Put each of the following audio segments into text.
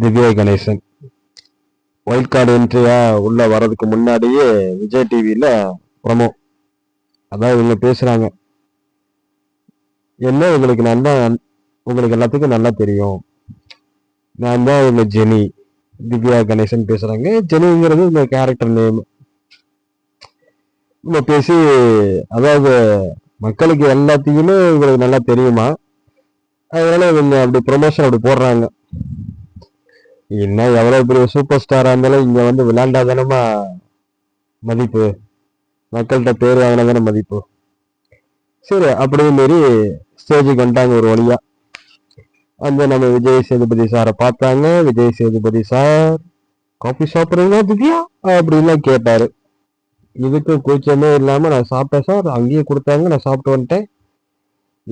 Divya Ganesan. White card என்ட்ரியா உள்ள வர்றதுக்கு முன்னாடியே விஜய் டிவியில ப்ரமோ அதான் இவங்க பேசுறாங்க. என்ன? உங்களுக்கு நல்லா உங்களுக்கு எல்லாத்துக்கும் நல்லா தெரியும். நான் தான் இவங்க ஜெனி. திவ்யா கணேசன் பேசுறாங்க. ஜெனிங்கிறது இந்த கேரக்டர் நேம் நம்ம பேசி அதாவது மக்களுக்கு எல்லாத்தையுமே இவங்களுக்கு நல்லா தெரியுமா? அதனால இவங்க அப்படி ப்ரொமோஷன் அப்படி போடுறாங்க. என்ன எவ்வளோ பெரிய சூப்பர் ஸ்டாராக இருந்தாலும் இங்கே வந்து விளையாண்டாதானமா மதிப்பு? மக்கள்கிட்ட பேர் வாங்கினாதானே மதிப்பு? சரி அப்படியே மாரி ஸ்டேஜுக்கு வந்துட்டாங்க ஒரு வழியாக அந்த நம்ம விஜய் சேதுபதி சாரை பார்த்தாங்க. விஜய் சேதுபதி சார் காஃபி சாப்பிட்றீங்களா திவ்யா? அப்படின்லாம் கேட்டார். இதுக்கு கூச்சமே இல்லாமல் நான் சாப்பிட்டேன் சார் அங்கேயே கொடுத்தாங்க. நான் சாப்பிட்டு வந்துட்டேன்.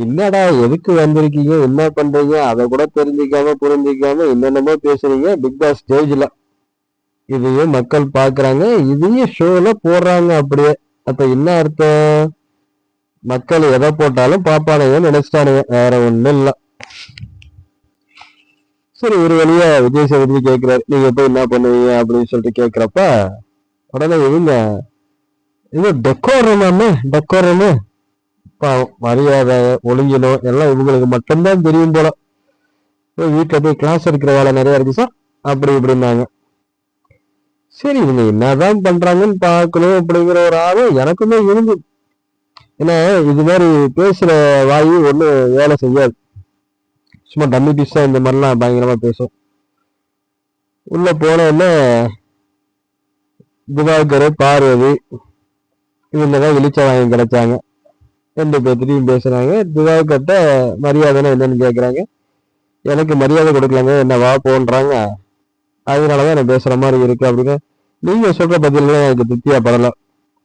என்னடா எதுக்கு வந்திருக்கீங்க? என்ன பண்றீங்க? அதை கூட தெரிஞ்சிக்காம புரிஞ்சிக்காம என்னென்னமோ பேசுறீங்க. பிக் பாஸ் ஸ்டேஜ்ல இதையும் மக்கள் பாக்குறாங்க இதையும் ஷோல போடுறாங்க அப்படியே. அப்ப என்ன அர்த்தம்? மக்கள் எதை போட்டாலும் பாப்பானுங்க நினைச்சிட்டானுங்க. வேற ஒண்ணும் இல்ல. சரி ஒரு வழியா விஜய் சேதுபதி கேக்குறாரு. நீங்க போய் என்ன பண்ணுவீங்க அப்படின்னு சொல்லிட்டு கேக்குறப்ப உடனே இவங்க இது டெக்கோரமாமே டெக்கோரமு பாவம் மரியாதை ஒழுங்கினம் எல்லாம் இவங்களுக்கு மட்டும்தான் தெரியும் போல. போய் வீட்டில் போய் கிளாஸ் எடுக்கிற வேலை நிறையா இருக்கு சார் அப்படி இப்படின்னாங்க. சரி இவங்க என்னதான் பண்றாங்கன்னு பார்க்கணும் அப்படிங்கிற ஒரு ஆர்வம் எனக்குமே இருந்து. ஏன்னா இது மாதிரி பேசுற வாயு ஒன்றும் வேலை செய்யாது. சும்மா டம்மி பீஸா இந்த மாதிரிலாம் பயங்கரமா பேசும். உள்ள போனோடனே திவாகர் பார்வதி இவங்க தான் இழிச்ச வாங்கி கிடைச்சாங்க. ரெண்டு பேர்த்திட்டையும் பேசுறாங்க. திவாகர்கிட்ட மரியாதைன்னா என்னன்னு கேட்குறாங்க எனக்கு மரியாதை கொடுக்கலங்க என்ன வா போன்றாங்க. அதனாலதான் எனக்கு பேசுற மாதிரி இருக்கு அப்படின்னு. நீங்க சொல்ற பதிலாம் எனக்கு திருப்தியா படல.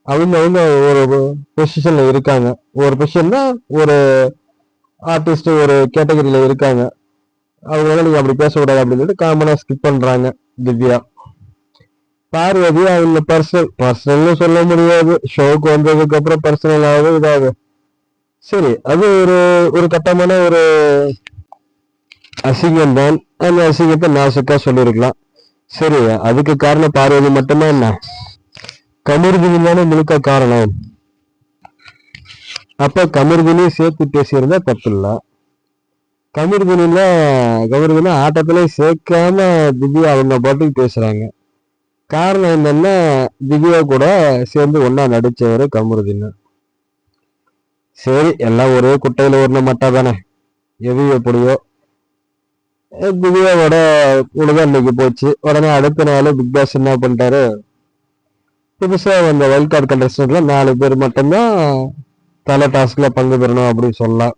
அவங்க அவங்க ஒரு பொசிஷன்ல இருக்காங்க. ஒரு பொசிஷன்னா ஒரு ஆர்டிஸ்ட் ஒரு கேட்டகரியில இருக்காங்க. அவங்களால நீங்க அப்படி பேசக்கூடாது அப்படின்னு சொல்லிட்டு காமனா ஸ்கிப் பண்றாங்க திவ்யா. பார்வதி அவங்க பர்சனல் பர்சனல்னு சொல்ல முடியாது. ஷோக்கு வந்ததுக்கு அப்புறம் பர்சனல் ஆகுது இதாகும் சரி அது ஒரு ஒரு கட்டமான ஒரு அசிங்கம் தான் அந்த அசிங்கத்தை நாசுக்கா சொல்லியிருக்கலாம். சரி அதுக்கு காரணம் பார்வதி மட்டுமா என்ன? கமிர்தினி தானே முழுக்க காரணம். அப்ப கமிர்தினி சேர்த்து பேசியிருந்தா தப்பு இல்லை கமிர்தினில கமிர்தினா ஆட்டத்திலே சேர்க்காம திவ்யா அவங்க பாட்டுக்கு பேசுறாங்க. காரணம் என்னன்னா திவ்யா கூட சேர்ந்து ஒன்னா நடிச்சவரு கமருதீன். சரி எல்லாம் ஒரே குட்டையில ஓடின மட்டா தானே எது எப்படியோ. திவ்யாவோட உழுதான் இன்னைக்கு போச்சு. உடனே அடுத்த நாள் பிக் பாஸ் என்ன பண்ணிட்டாரு? புதுசா அந்த வைல்ட் கார்டு கண்டஸ்டன்ட்ல நாலு பேர் மட்டும்தான் தலை டாஸ்க்ல பங்கு பெறணும் அப்படின்னு சொல்லலாம்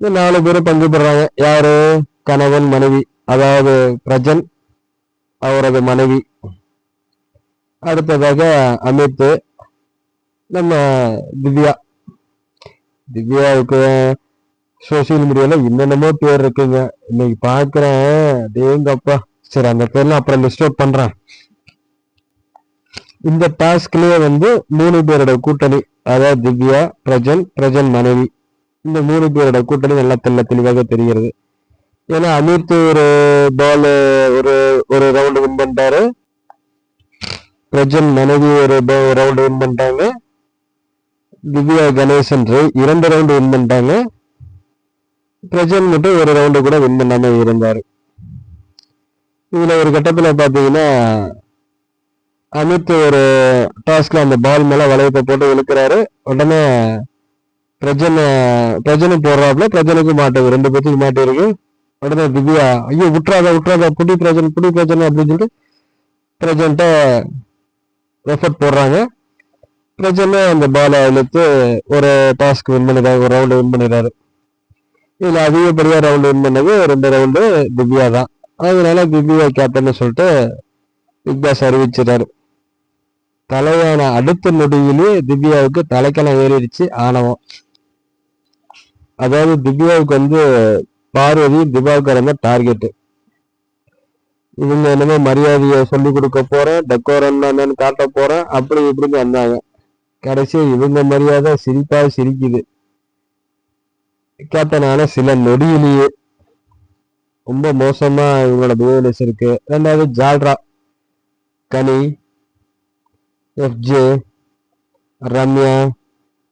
இந்த நாலு பேரும் பங்கு பெறாங்க. யாரு? கணவன் மனைவி. அதாவது பிரஜன் அவரது மனைவி. அடுத்ததாக அமித் நம்ம திவ்யா. திவ்யாவுக்கு சோசியல் மீடியால என்னென்னமோ பேர் இருக்குங்க. இன்னைக்கு பாக்குறேன். டேங்கப்பா. சரி அந்த பேர்லாம் அப்புறம் லிஸ்ட் அவுட் பண்றேன். இந்த டாஸ்க்லயே வந்து மூணு பேரோட கூட்டணி அதாவது திவ்யா பிரஜன் பிரஜன் மனைவி. இந்த மூணு பேரோட கூட்டணி நல்லா தெல்ல தெளிவாக தெரிகிறது. ஏன்னா அமிர்த் ஒரு பால் ஒரு ஒரு ரவுண்டு வின் பண்ணிட்டாரு. பிரஜன் மனைவி ஒரு ரவுண்டு வின் பண்ணிட்டாங்க. திவ்யா கணேசன் இரண்டு ரவுண்டு வின் பண்ணிட்டாங்க. பிரஜன் மட்டும் ஒரு ரவுண்டு கூட வின் பண்ணாம இருந்தார். இதுல ஒரு கட்டத்துல பாத்தீங்கன்னா அமித் ஒரு டாஸ்க்ல அந்த பால் மேல வளையத்தை போட்டு இழுக்கிறாரு. உடனே பிரஜனை பிரஜனை போடுறாப்புல. பிரஜனுக்கும் மாட்டுது ரெண்டு பேத்துக்கு மாட்டு இருக்கு. உடனே திவ்யா ஐயோ விட்டுறாத விட்டுறாத புடி பிரஜன் புடி பிரஜன் அப்படின்னு சொல்லிட்டு பிரஜன்ட்ட எஃபர்ட் போடுறாங்க. பிரஜனை அந்த பாலை இழுத்து ஒரு டாஸ்க் வின் பண்ணிடுறாரு ஒரு ரவுண்டு வின் பண்ணிடுறாரு இதில் அதிகப்படியாக ரவுண்டு வின் பண்ணது ரெண்டு ரவுண்டு திவ்யா தான். அதனால திவ்யா கேப்டன் சொல்லிட்டு பிக் பாஸ் அறிவிச்சிட்டாரு. தலையான அடுத்த நொடியிலே திவ்யாவுக்கு தலைக்கணம் ஏறிடுச்சு ஆணவம். அதாவது திவ்யாவுக்கு வந்து பார்வதி திவாகர் இருந்த டார்கெட்டு இவங்க என்னமோ மரியாதையை சொல்லி கொடுக்க போறேன் டெக்கோரம் என்னன்னு காட்ட போறேன் அப்படி இப்படின்னு வந்தாங்க. கடைசி இவங்க மரியாதை சிரிப்பா சிரிக்குது. கேப்டன் சில நொடியிலேயே ரொம்ப மோசமா இவங்களோட பிஹேவியர்ஸ் இருக்கு. ரெண்டாவது ஜால்ரா கனி எஃப்ஜே ரம்யா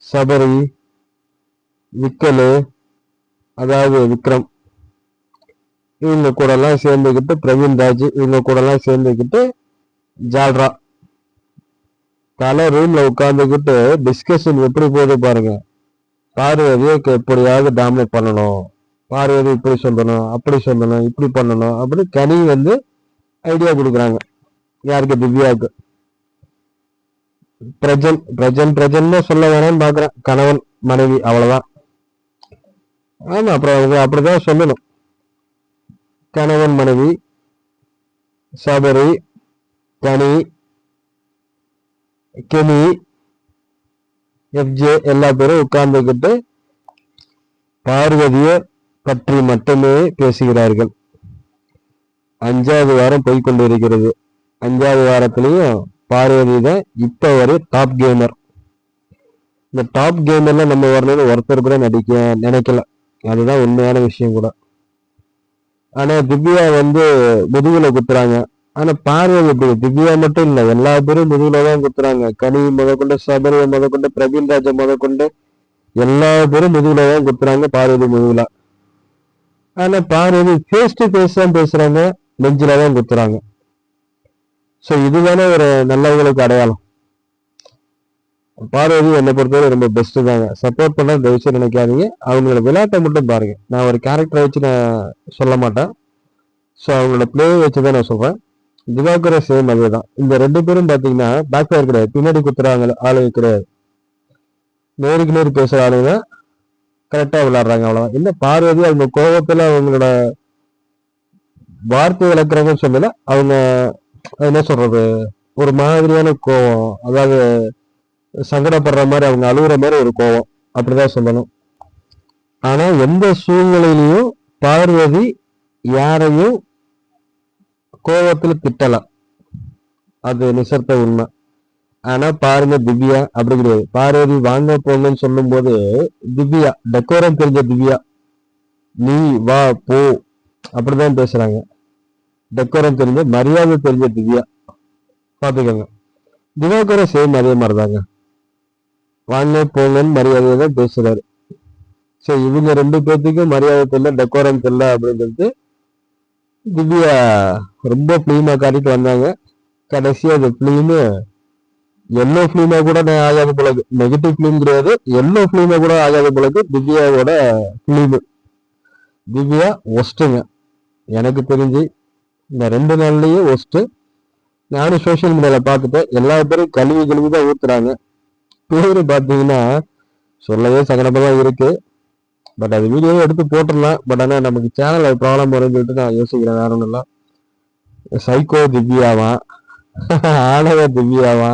சபரி விக்கலு அதாவது விக்ரம். இவங்க கூட எல்லாம் சேர்ந்துக்கிட்டு பிரவீன் ராஜ் இவங்க கூட எல்லாம் சேர்ந்துக்கிட்டு ஜால்ரா. தலை ரூம்ல உட்காந்துக்கிட்டு டிஸ்கஷன் எப்படி போகுது பாருங்க. பார்வதியை எப்படியாவது டாமினேட் பண்ணணும். பார்வதி இப்படி சொல்லணும் அப்படி சொல்லணும் இப்படி பண்ணணும் அப்படி கனி வந்து ஐடியா கொடுக்குறாங்க. யாருக்கு? திவ்யாவுக்கு. பிரஜன் பிரஜன் பிரஜன்னு சொல்ல வேணாம்னு பாக்குறேன் கணவன் மனைவி அவ்வளவுதான். ஆமா அப்புறம் அப்படிதான் சொல்லணும். கணவன் மனைவி சபரி கனி கெனி எஃப்ஜே எல்லா பேரும் உட்கார்ந்துக்கிட்டு பார்வதியை பற்றி மட்டுமே பேசுகிறார்கள். அஞ்சாவது வாரம் போய்கொண்டு இருக்கிறது அஞ்சாவது வாரத்திலையும் பார்வதி தான் இப்ப வரை டாப் கேமர் இந்த டாப் கேமர்ல நம்ம வரணும்னு ஒருத்தர் கூட நடிக்க நினைக்கல. அதுதான் உண்மையான விஷயம் கூட. ஆனா திவ்யா வந்து முதுகுல குத்துறாங்க. ஆனா பார்வதி எப்படி திவ்யா மட்டும் இல்ல. எல்லா பேரும் முதுகுல தான் குத்துறாங்க. கனி முதற்கொண்டு சபரியை முதற்கொண்டு பிரவீன் ராஜா முதற்கொண்டு எல்லா பேரும் முதுகுல தான் குத்துறாங்க பார்வதி முதுகுல. ஆனா பார்வதி ஃபேஸ் டு ஃபேஸ் தான் பேசுறாங்க நெஞ்சில தான் குத்துறாங்க. ஸோ இதுதானே ஒரு நல்லவங்களுக்கு அடையாளம். பார்வதி என்னை பொறுத்தவரை ரொம்ப பெஸ்ட் தாங்க. சப்போர்ட் பண்ண தயவுச்சு நினைக்காதீங்க. அவங்களோட விளையாட்டை மட்டும் பாருங்க. நான் ஒரு கேரக்டரை வச்சு நான் சொல்ல மாட்டேன். ஸோ அவங்களோட பிளேயை வச்சு தான் நான் சொல்றேன். திவாகர சேம் அதே தான் இந்த ரெண்டு பேரும் பார்த்தீங்கன்னா பேக் ஃபயர் கிடையாது. பின்னாடி குத்துறாங்க ஆளுங்க கிடையாது. நேருக்கு நேரு பேசுகிற ஆளுங்க கரெக்டாக விளையாடுறாங்க அவ்வளோதான் இல்லை பார்வதி அவங்க கோபத்தில் அவங்களோட வார்த்தை விளக்குறாங்கன்னு சொல்லல. அவங்க என்ன சொல்றது ஒரு மாதிரியான கோவம் அதாவது சங்கடப்படுற மாதிரி அவங்க அழுகுற மாதிரி ஒரு கோவம் அப்படிதான் சொல்லணும். ஆனா எந்த சூழ்நிலையிலையும் பார்வதி யாரையும் கோவத்துல திட்டலாம். அது நிசர்த்த உண்மை. ஆனா பாருங்க திவ்யா அப்படி கிடையாது. பார்வதி வாங்க போங்கன்னு சொல்லும் போது திவ்யா டெக்கோரம் தெரிஞ்ச திவ்யா நீ வா போ அப்படிதான் பேசுறாங்க. டெக்கோரம் தெரிஞ்ச மரியாதை தெரிஞ்ச திவ்யா. பாத்துக்கோங்க. திவாகர சேம் அதே மாதிரிதாங்க. வாங்க போங்கன்னு மரியாதை தான் பேசுறாரு. சரி இவங்க ரெண்டு பேர்த்துக்கும் மரியாதை தெரியல டெக்கோரம் தெரியல அப்படின்னு சொல்லிட்டு திவ்யா ரொம்ப பிளீமா காட்டிட்டு வந்தாங்க. கடைசியாக அந்த ஃபிலிமு எல்லோ ஃபிலிமா கூட நான் ஆகாத போலக்கு நெகட்டிவ் ஃபிலிம் கிடையாது. எல்லோ ஃபிலிமா கூட ஆகாத போலக்கு திவ்யாவோட ஃபிலிமு திவ்யா ஒஸ்ட்டுங்க எனக்கு தெரிஞ்சு இந்த ரெண்டு நாள்லேயே ஒஸ்ட்டு நானும் சோஷியல் மீடியாவில் பார்த்துட்டேன். எல்லா பேரும் கழுவி கழுவி தான் ஊற்றுறாங்க பேர் பார்த்தீங்கன்னா சொல்லவே சங்கடமாக இருக்குது பட் அது வீடியோவே எடுத்து போட்டுடலாம். பட் ஆனால் நமக்கு சேனல் ப்ராப்ளம் வரும்னு சொல்லிட்டு நான் யோசிக்கிறேன். வேற ஒன்றும் இல்லை. சைக்கோ திவ்யாவான் ஆணவ திவ்யாவா?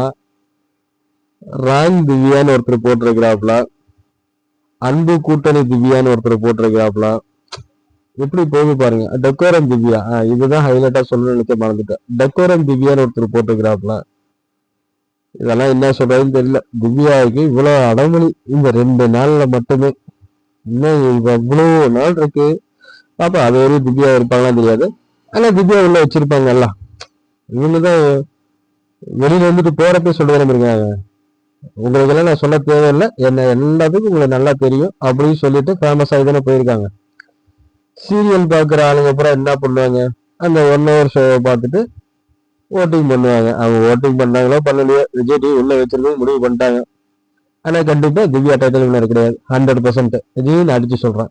ராங் திவ்யான்னு ஒருத்தர் போட்டிருக்கிறாப்ல அன்பு கூட்டணி திவ்யான்னு ஒருத்தர் போட்டிருக்கிறாப்ல எப்படி போகுது பாருங்க. டெக்கோரம் திவ்யா. இதுதான் ஹைலைட்டா சொல்லணும்னு நினைச்ச மறந்துட்டேன். டெக்கோரம் திவ்யான்னு ஒருத்தர் போட்டிருக்கிறாப்ல இதெல்லாம் என்ன சொல்றதுன்னு தெரியல. திவ்யாவுக்கு இவ்வளவு அடமொழி இந்த ரெண்டு நாள்ல மட்டுமே. இன்னும் அவ்வளோ நாள் இருக்கு. பாப்பா அது வரையும் திவ்யா இருப்பாங்களான்னு தெரியாது. ஆனா திவ்யா உள்ள வச்சிருப்பாங்க எல்லாம். இவங்கதான் வெளியில வந்துட்டு போறப்ப சொல்ல இருக்காங்க உங்களுக்கெல்லாம் நான் சொல்ல தேவையில்லை. என்ன எல்லாத்துக்கும் உங்களுக்கு நல்லா தெரியும் அப்படின்னு சொல்லிட்டு ஃபேமஸ் ஆகி தானே போயிருக்காங்க. சீரியல் பார்க்குற ஆளுங்க அப்புறம் என்ன பண்ணுவாங்க? அந்த ஒன் ஹவர் ஷோவை பார்த்துட்டு ஓட்டிங் பண்ணுவாங்க. அவங்க ஓட்டிங் பண்ணாங்களோ பண்ணலையோ விஜய் டிவி உள்ள வச்சிருக்கோம் முடிவு பண்ணிட்டாங்க. ஆனா கண்டிப்பா திவ்யா டைட்டில் வினர் கிடையாது. ஹண்ட்ரட் பர்சன்ட் இதையும் நான் அடிச்சு சொல்றேன்.